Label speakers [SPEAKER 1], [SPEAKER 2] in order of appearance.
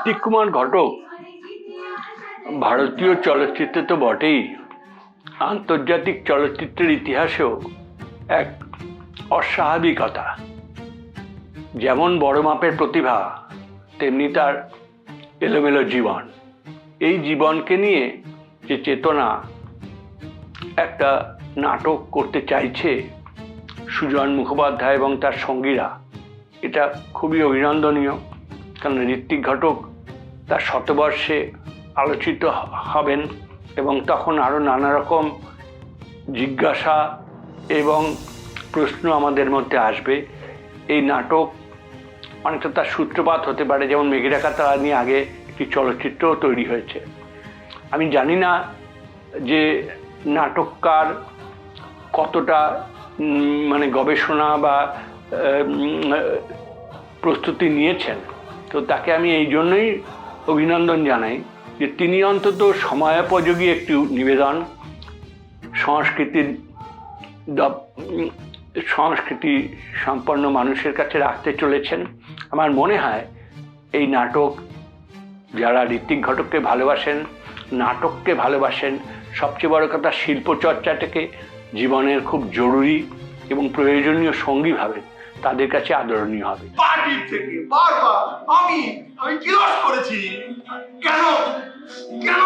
[SPEAKER 1] ঋত্বিক কুমার ঘটক ভারতীয় চলচ্চিত্রে তো বটেই। আন্তর্জাতিক চলচ্চিত্রের ইতিহাসেও এক অস্বাভাবিকতা। যেমন বড় মাপের প্রতিভা, তেমনি তার এলোমেলো জীবন। এই জীবনকে নিয়ে যে চেতনা একটা নাটক করতে চাইছে সুজন মুখোপাধ্যায় এবং তার সঙ্গীরা, এটা খুবই অভিনন্দনীয়। কারণ ঋত্বিক ঘটক তার শতবর্ষে আলোচিত হবেন এবং তখন আরও নানা রকম জিজ্ঞাসা এবং প্রশ্ন আমাদের মধ্যে আসবে। এই নাটক অনেকটা তার সূত্রপাত হতে পারে, যেমন মেঘেরাকা তারা নিয়ে আগে একটি চলচ্চিত্রও তৈরি হয়েছে। আমি জানি না যে নাটককার কতটা মানে গবেষণা বা প্রস্তুতি নিয়েছেন। তো তাকে আমি এই জন্যই অভিনন্দন জানাই যে তিনি অন্তত সময়োপযোগী একটি নিবেদন, সংস্কৃতির সংস্কৃতি সম্পন্ন মানুষের কাছে রাখতে চলেছেন। আমার মনে হয় এই নাটক যারা ঋত্বিক ঘটককে ভালোবাসেন, নাটককে ভালোবাসেন, সবচেয়ে বড় কথা শিল্প চর্চাটাকে জীবনের খুব জরুরি এবং প্রয়োজনীয় সঙ্গী ভাবেন। তাদের কাছে আদরণীয় হবে।
[SPEAKER 2] পার্টি থেকে বারবার আমি আমি জিজ্ঞাস করেছি কেন কেন